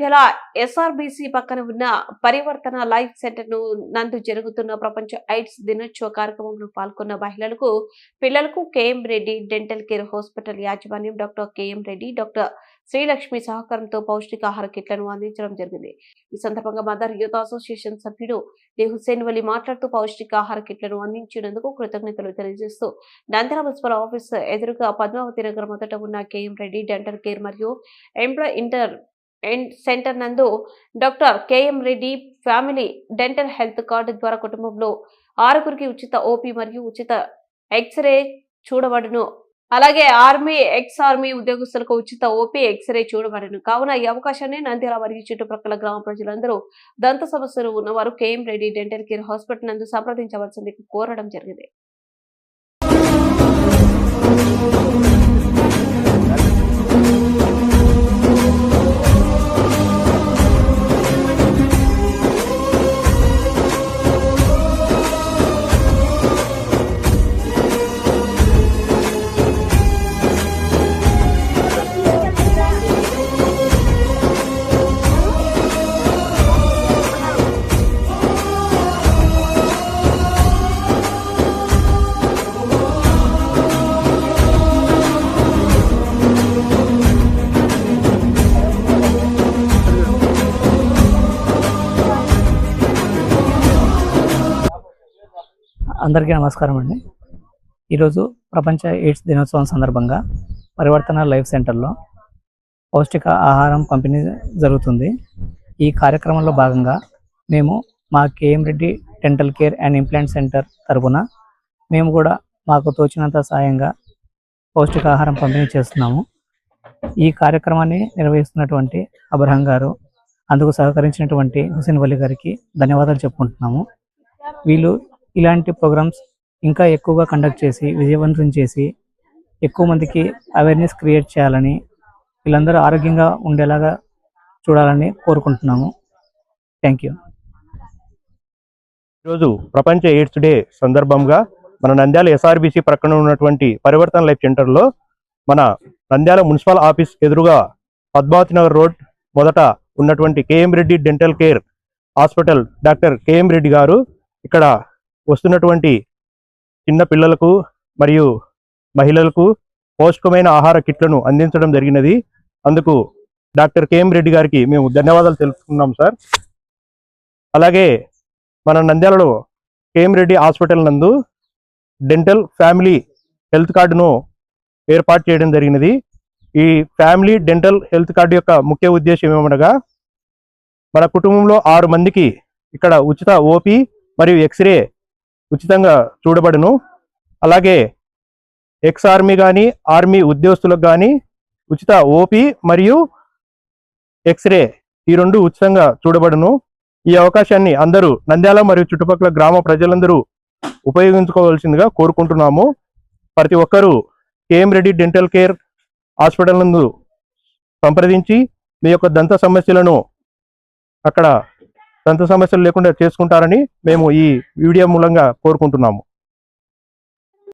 ఇలా ఎస్ఆర్బిసి పక్కన ఉన్న పరివర్తన లైఫ్ సెంటర్ను నందు జరుగుతున్న ప్రపంచ ఎయిడ్స్ దినోత్సవ కార్యక్రమంలో పాల్గొన్న మహిళలకు పిల్లలకు KM Reddy dental care hospital యాజమాన్యం doctor KM Reddy doctor Srilakshmi సహకారంతో పౌష్టికాహార కిట్లను అందించడం జరిగింది. ఈ సందర్భంగా మదర్ యూత్ అసోసియేషన్ సభ్యుడు డి. హుసేన్ వలి మాట్లాడుతూ పౌష్టికాహార కిట్లను అందించినందుకు కృతజ్ఞతలు తెలియజేస్తూ నంద్యాల మున్సిపల్ ఆఫీస్ ఎదురుగా పద్మావతి నగర్ మొదట ఉన్న కేఎం రెడ్డి డెంటల్ కేర్ మరియు ఎంప్లాయ్ ఇంటర్ అండ్ సెంటర్ నందు doctor KM Reddy family dental health card ద్వారా కుటుంబంలో ఆరుగురికి ఉచిత ఓపీ మరియు ఉచిత ఎక్స్రే చూడబడును. అలాగే ఆర్మీ ఎక్స్ ఆర్మీ ఉద్యోగస్తులకు ఉచిత ఓపీ ఎక్స్రే చూడబడును. కావున ఈ అవకాశాన్ని నంద్యాల మరియు చుట్టుప్రక్కల గ్రామ ప్రజలందరూ దంత సమస్యలు ఉన్నవారు KM Reddy dental care hospital నందు సంప్రదించవలసింది కోరడం జరిగింది. అందరికీ నమస్కారం అండి. ఈరోజు ప్రపంచ ఎయిడ్స్ దినోత్సవం సందర్భంగా పరివర్తన లైఫ్ సెంటర్లో పౌష్టిక ఆహారం పంపిణీ జరుగుతుంది. ఈ కార్యక్రమంలో భాగంగా మేము మా KM Reddy dental care and implant centre తరపున మేము కూడా మాకు తోచినంత సాయంగా పౌష్టికాహారం పంపిణీ చేస్తున్నాము. ఈ కార్యక్రమాన్ని నిర్వహిస్తున్నటువంటి అబ్రహం గారు అందుకు సహకరించినటువంటి హుసేన్ వలి గారికి ధన్యవాదాలు చెప్పుకుంటున్నాము. వీళ్ళు ఇలాంటి ప్రోగ్రామ్స్ ఇంకా ఎక్కువగా కండక్ట్ చేసి విజయవంతం చేసి ఎక్కువ మందికి అవేర్నెస్ క్రియేట్ చేయాలని వీళ్ళందరూ ఆరోగ్యంగా ఉండేలాగా చూడాలని కోరుకుంటున్నాము. థ్యాంక్ యూ ఈరోజు ప్రపంచ ఎయిడ్స్ డే సందర్భంగా మన నంద్యాల ఎస్ఆర్బిసి ప్రక్కన ఉన్నటువంటి పరివర్తన లైఫ్ సెంటర్లో మన నంద్యాల మున్సిపల్ ఆఫీస్ ఎదురుగా పద్మావతి నగర్ రోడ్ మొదట ఉన్నటువంటి KM Reddy dental care hospital doctor KM Reddy గారు ఇక్కడ వస్తున్నటువంటి చిన్న పిల్లలకు మరియు మహిళలకు పౌష్టికమైన ఆహార కిట్లను అందించడం జరిగినది. అందుకు డాక్టర్ కేఎం రెడ్డి గారికి మేము ధన్యవాదాలు తెలుసుకున్నాం సార్. అలాగే మన నంద్యాలలో కేఎం రెడ్డి హాస్పిటల్ నందు డెంటల్ ఫ్యామిలీ హెల్త్ కార్డును ఏర్పాటు చేయడం జరిగినది. ఈ ఫ్యామిలీ డెంటల్ హెల్త్ కార్డు యొక్క ముఖ్య ఉద్దేశం ఏమనగా మన కుటుంబంలో ఆరు మందికి ఇక్కడ ఉచిత ఓపీ మరియు ఎక్స్రే ఉచితంగా చూడబడును. అలాగే ఎక్స్ ఆర్మీ కానీ ఆర్మీ ఉద్యోగస్తులకు కానీ ఉచిత ఓపీ మరియు ఎక్స్రే ఈ రెండు ఉచితంగా చూడబడును. ఈ అవకాశాన్ని అందరూ నంద్యాల మరియు చుట్టుపక్కల గ్రామ ప్రజలందరూ ఉపయోగించుకోవాల్సిందిగా కోరుకుంటున్నాము. ప్రతి ఒక్కరూ KM Reddy dental care hospital నందు సంప్రదించి మీ యొక్క దంత సమస్యలను అక్కడ దంత సమస్యలు లేకుండా చేసుకుంటారని మేము ఈ వీడియో మూలంగా కోరుకుంటున్నాము.